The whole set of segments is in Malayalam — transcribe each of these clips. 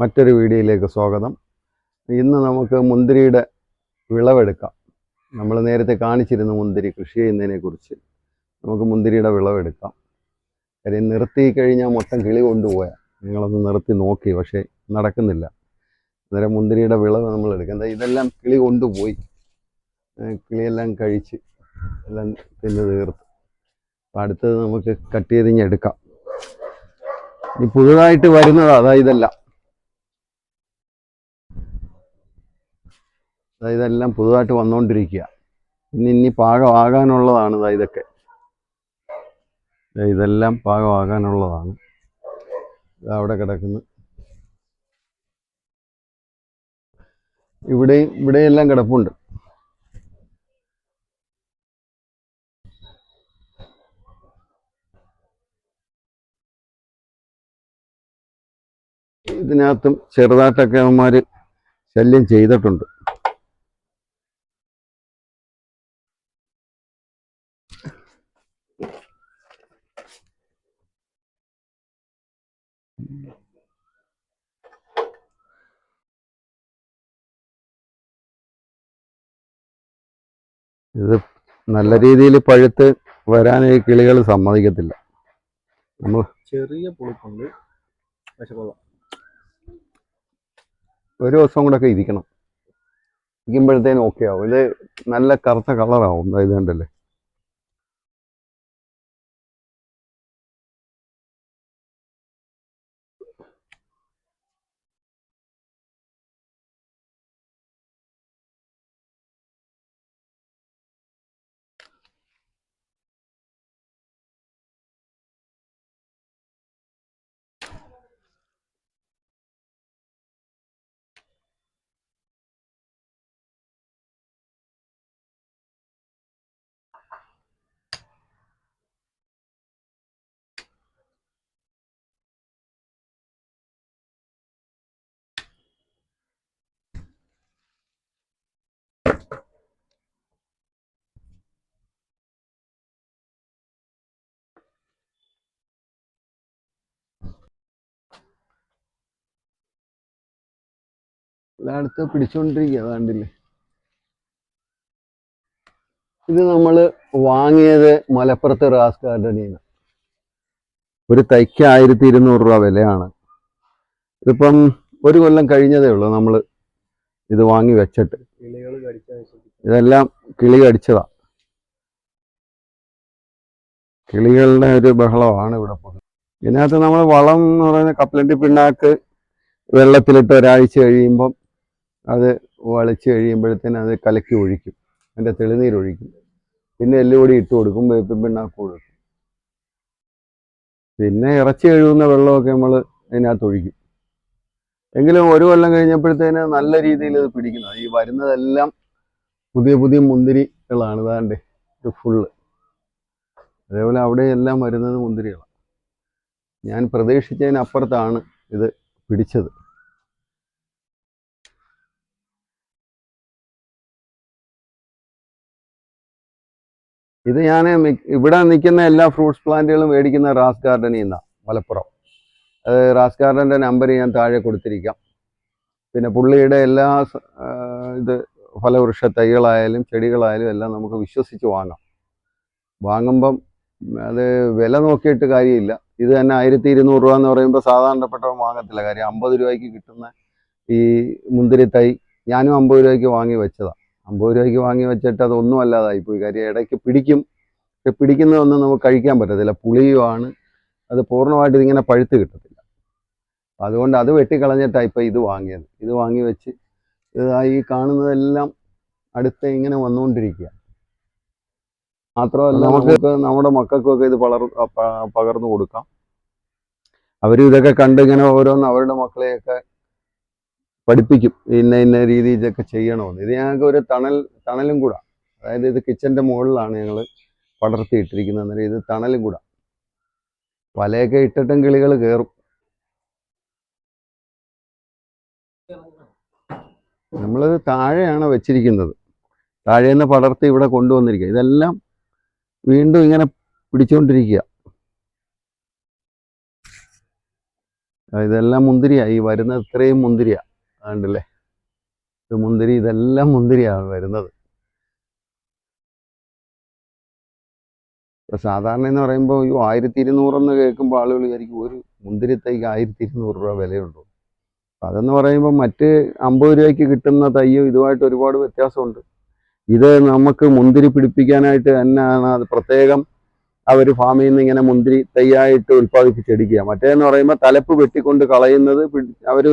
മറ്റൊരു വീഡിയോയിലേക്ക് സ്വാഗതം. ഇന്ന് നമുക്ക് മുന്തിരിയുടെ വിളവെടുക്കാം. നമ്മൾ നേരത്തെ കാണിച്ചിരുന്ന മുന്തിരി കൃഷി ചെയ്യുന്നതിനെ കുറിച്ച് നമുക്ക് മുന്തിരിയുടെ വിളവെടുക്കാം. കാര്യം നിർത്തി കഴിഞ്ഞാൽ മൊത്തം കിളി കൊണ്ടുപോയാൽ നിങ്ങളൊന്ന് നിർത്തി നോക്കി പക്ഷേ നടക്കുന്നില്ല. അന്നേരം മുന്തിരിയുടെ വിളവ് നമ്മൾ എടുക്കാം. എന്താ ഇതെല്ലാം കിളി കൊണ്ടുപോയി. കിളിയെല്ലാം കഴിച്ച് എല്ലാം തിന്ന് തീർത്ത്. അപ്പം അടുത്തത് നമുക്ക് കട്ട് ചെയ്തിഞ്ഞെടുക്കാം ഇനി പുതുതായിട്ട് വരുന്നതാ അതാ ഇതെല്ലാം. ഇതെല്ലാം പുതുതായിട്ട് വന്നുകൊണ്ടിരിക്കുക ഇനി ഇനി പാകമാകാനുള്ളതാണ് ഇതൊക്കെ. ഇതെല്ലാം പാകമാകാനുള്ളതാണ്. അവിടെ കിടക്കുന്നു. ഇവിടെയും ഇവിടെയെല്ലാം കിടപ്പുണ്ട്. ഇതിനകത്തും ചെറുതായിട്ടൊക്കെ അവന്മാർ ശല്യം ചെയ്തിട്ടുണ്ട്. ഇത് നല്ല രീതിയിൽ പഴുത്ത് വരാൻ ഈ കിളികൾ സമ്മതിക്കത്തില്ല. നമ്മൾ ചെറിയ പുളിപ്പുണ്ട്. പക്ഷെ കൊള്ളാം. ഒരു ദിവസം കൂടെ ഒക്കെ ഇരിക്കണം. ഇരിക്കുമ്പോഴത്തേനും ഓക്കെ ആവും. ഇത് നല്ല കറുത്ത കളറാവും ഇത് കണ്ടല്ലേ? അടുത്ത് പിടിച്ചോണ്ടിരിക്കുക കണ്ടില്ലേ? ഇത് നമ്മൾ വാങ്ങിയത് മലപ്പുറത്ത് റാസ് ഗാർഡനിൽ നിന്ന് ഒരു തൈക്ക് ആയിരത്തി ഇരുന്നൂറ് രൂപ വിലയാണ്. ഇതിപ്പം ഒരു കൊല്ലം കഴിഞ്ഞതേ ഉള്ളൂ നമ്മൾ ഇത് വാങ്ങി വെച്ചിട്ട്. ഇതെല്ലാം കിളി കടിച്ചതാ. കിളികളുടെ ഒരു ബഹളമാണ് ഇവിടെ പോകുന്നത്. ഇതിനകത്ത് നമ്മൾ വളം എന്ന് പറയുന്ന കപ്പലണ്ടി പിണ്ണാക്ക് വെള്ളത്തിലിട്ട് ഒരാഴ്ച കഴിയുമ്പം അത് വളിച്ച് കഴിയുമ്പോഴത്തേന് അത് കലക്കി ഒഴിക്കും. അതിന്റെ തെളിനീര് ഒഴിക്കും. പിന്നെ എല്ലുപൊടി ഇട്ട് കൊടുക്കും വേപ്പിൻ പിണ്ണാക്ക് കൊടുക്കും. പിന്നെ ഇറച്ചി കഴുകുന്ന വെള്ളമൊക്കെ നമ്മൾ അതിനകത്ത് ഒഴിക്കും. എങ്കിലും ഒരു കൊല്ലം കഴിഞ്ഞപ്പോഴത്തേന് നല്ല രീതിയിൽ ഇത് പിടിക്കുന്നത് ഈ വരുന്നതെല്ലാം പുതിയ പുതിയ മുന്തിരികളാണ്. ഇതാണ്ട് ഇത് ഫുള്ള്. അതേപോലെ അവിടെ എല്ലാം വരുന്നത് മുന്തിരികളാണ്. ഞാൻ പ്രതീക്ഷിച്ചതിനപ്പുറത്താണ് ഇത് പിടിച്ചത്. ഇത് ഞാൻ ഇവിടെ നിൽക്കുന്ന എല്ലാ ഫ്രൂട്ട്സ് പ്ലാന്റുകളും മേടിക്കുന്ന റാസ് ഗാർഡനിൽ നിന്നാണ് മലപ്പുറം. അത് റാസ് ഗാർഡന്റെ നമ്പർ ഞാൻ താഴെ കൊടുത്തിരിക്കാം. പിന്നെ പുള്ളിയുടെ എല്ലാ ഇത് ഫലവൃക്ഷ തൈകളായാലും ചെടികളായാലും എല്ലാം നമുക്ക് വിശ്വസിച്ച് വാങ്ങാം. വാങ്ങുമ്പം അത് വില നോക്കിയിട്ട് കാര്യമില്ല. ഇത് തന്നെ ആയിരത്തി ഇരുന്നൂറ് രൂപ എന്ന് പറയുമ്പോൾ സാധാരണപ്പെട്ടവൻ വാങ്ങത്തില്ല. കാര്യം അമ്പത് രൂപയ്ക്ക് കിട്ടുന്ന ഈ മുന്തിരി തൈ ഞാനും അമ്പത് രൂപയ്ക്ക് വാങ്ങി വെച്ചതാണ് അമ്പത് രൂപയ്ക്ക് വാങ്ങി വെച്ചിട്ട് അതൊന്നും അല്ലാതായി പോയി കാര്യം ഇടയ്ക്ക് പിടിക്കും. പക്ഷെ പിടിക്കുന്നതൊന്നും നമുക്ക് കഴിക്കാൻ പറ്റത്തില്ല. പുളിയുമാണ്. അത് പൂർണമായിട്ട് ഇതിങ്ങനെ പഴുത്ത് കിട്ടത്തില്ല. അതുകൊണ്ട് അത് വെട്ടിക്കളഞ്ഞിട്ടാണ് ഇപ്പോൾ ഇത് വാങ്ങിയത്. ഇത് വാങ്ങി വെച്ച് ഇതായി ഈ കാണുന്നതെല്ലാം അടുത്ത് ഇങ്ങനെ വന്നുകൊണ്ടിരിക്കുക. മാത്രമല്ല നമുക്ക് നമ്മുടെ മക്കൾക്കൊക്കെ ഇത് പളർ പകർന്നു കൊടുക്കാം. അവരും ഇതൊക്കെ കണ്ട് ഇങ്ങനെ ഓരോന്ന് അവരുടെ മക്കളെയൊക്കെ പഠിപ്പിക്കും. ഇന്ന ഇന്ന രീതി ഇതൊക്കെ ചെയ്യണമെന്ന്. ഇത് ഞങ്ങൾക്ക് ഒരു തണൽ തണലും കൂടെ. അതായത് ഇത് കിച്ചന്റെ മുകളിലാണ് ഞങ്ങൾ പടർത്തിയിട്ടിരിക്കുന്നത് അന്നേരം ഇത് തണലും കൂടെ. വലയൊക്കെ ഇട്ടിട്ടും കിളികൾ കയറും നമ്മളത് താഴെയാണ് വെച്ചിരിക്കുന്നത്. താഴേന്ന് പടർത്തി ഇവിടെ കൊണ്ടുവന്നിരിക്കുക. ഇതെല്ലാം വീണ്ടും ഇങ്ങനെ പിടിച്ചുകൊണ്ടിരിക്കുക ഇതെല്ലാം മുന്തിരിയാണ് ഈ വരുന്ന ഇത്രയും മുന്തിരിയാ. കണ്ടില്ലേ? ഇത് മുന്തിരി ഇതെല്ലാം മുന്തിരിയാണ് വരുന്നത്. ഇപ്പൊ സാധാരണ എന്ന് പറയുമ്പോൾ ഈ ആയിരത്തി ഇരുന്നൂറെന്ന് കേൾക്കുമ്പോൾ ആളുകൾ വിചാരിക്കും ഒരു മുന്തിരി തൈക്ക് ആയിരത്തി ഇരുന്നൂറ് രൂപ വിലയുണ്ടോ? അതെന്ന് പറയുമ്പോൾ മറ്റ് അമ്പത് രൂപയ്ക്ക് കിട്ടുന്ന തയ്യും ഇതുമായിട്ട് ഒരുപാട് വ്യത്യാസമുണ്ട്. ഇത് നമുക്ക് മുന്തിരി പിടിപ്പിക്കാനായിട്ട് തന്നെയാണ് അത് പ്രത്യേകം അവർ ഫാമിൽ നിന്ന് ഇങ്ങനെ മുന്തിരി തൈയായിട്ട് ഉൽപ്പാദിപ്പിച്ചെടുക്കുക. മറ്റേന്ന് പറയുമ്പോൾ തലപ്പ് വെട്ടിക്കൊണ്ട് കളയുന്നത് അവർ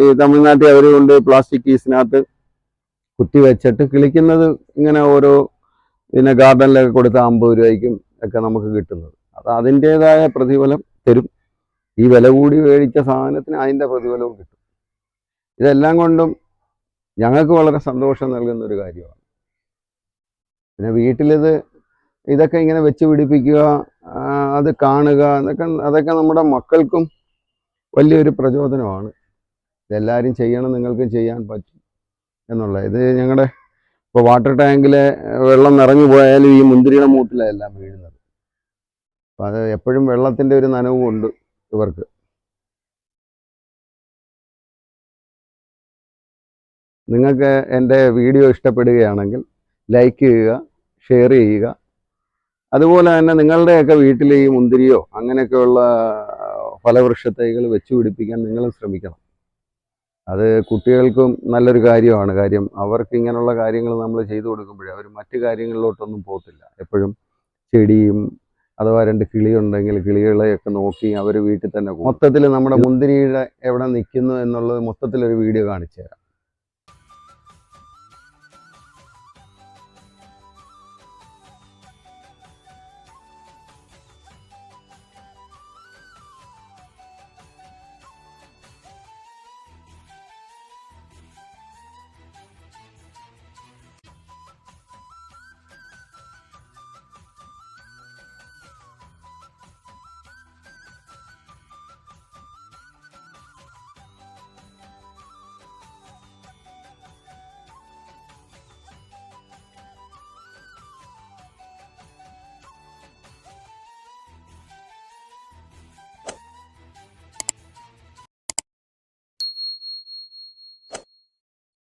ഈ തമിഴ്നാട്ടിൽ അവർ കൊണ്ട് പ്ലാസ്റ്റിക് കീസിനകത്ത് കുത്തി വെച്ചിട്ട് കിളിക്കുന്നത് ഇങ്ങനെ ഓരോ പിന്നെ ഗാർഡനിലൊക്കെ കൊടുത്ത അമ്പത് രൂപയ്ക്കും ഒക്കെ നമുക്ക് കിട്ടുന്നത്. അത് അതിന്റെതായ പ്രതിഫലം തരും. ഈ വില കൂടി മേടിച്ച സാധനത്തിന് അതിന്റെ പ്രതിഫലവും കിട്ടും. ഇതെല്ലാം കൊണ്ടും ഞങ്ങൾക്ക് വളരെ സന്തോഷം നൽകുന്ന ഒരു കാര്യമാണ്. പിന്നെ വീട്ടിലിത് ഇതൊക്കെ ഇങ്ങനെ വെച്ച് പിടിപ്പിക്കുക അത് കാണുക എന്നൊക്കെ അതൊക്കെ നമ്മുടെ മക്കൾക്കും വലിയൊരു പ്രചോദനമാണ്. ഇതെല്ലാവരും ചെയ്യണം നിങ്ങൾക്കും ചെയ്യാൻ പറ്റും എന്നുള്ള ഇത് ഞങ്ങളുടെ ഇപ്പോൾ വാട്ടർ ടാങ്കിൽ വെള്ളം നിറഞ്ഞു പോയാലും ഈ മുന്തിരിയുടെ മൂട്ടിലാണ് എല്ലാം വീഴുന്നത്. അപ്പം അത് എപ്പോഴും വെള്ളത്തിന്റെ ഒരു നനവും ഉണ്ട് ഇവർക്ക്. നിങ്ങൾക്ക് എന്റെ വീഡിയോ ഇഷ്ടപ്പെടുകയാണെങ്കിൽ ലൈക്ക് ചെയ്യുക ഷെയർ ചെയ്യുക. അതുപോലെ തന്നെ നിങ്ങളുടെയൊക്കെ വീട്ടിൽ ഈ മുന്തിരിയോ അങ്ങനെയൊക്കെയുള്ള ഫലവൃക്ഷ തൈകൾ വെച്ച് പിടിപ്പിക്കാൻ നിങ്ങളും ശ്രമിക്കണം. അത് കുട്ടികൾക്കും നല്ലൊരു കാര്യമാണ്. കാര്യം അവർക്ക് ഇങ്ങനെയുള്ള കാര്യങ്ങൾ നമ്മൾ ചെയ്തു കൊടുക്കുമ്പോഴേ അവർ മറ്റു കാര്യങ്ങളിലോട്ടൊന്നും പോകത്തില്ല. എപ്പോഴും ചെടിയും അഥവാ രണ്ട് കിളിയുണ്ടെങ്കിൽ കിളികളെയൊക്കെ നോക്കി അവർ വീട്ടിൽ തന്നെ മൊത്തത്തിൽ നമ്മുടെ മുന്തിരിയുടെ എവിടെ നിൽക്കുന്നു എന്നുള്ളത് മൊത്തത്തിലൊരു വീഡിയോ കാണിച്ചു തരാം.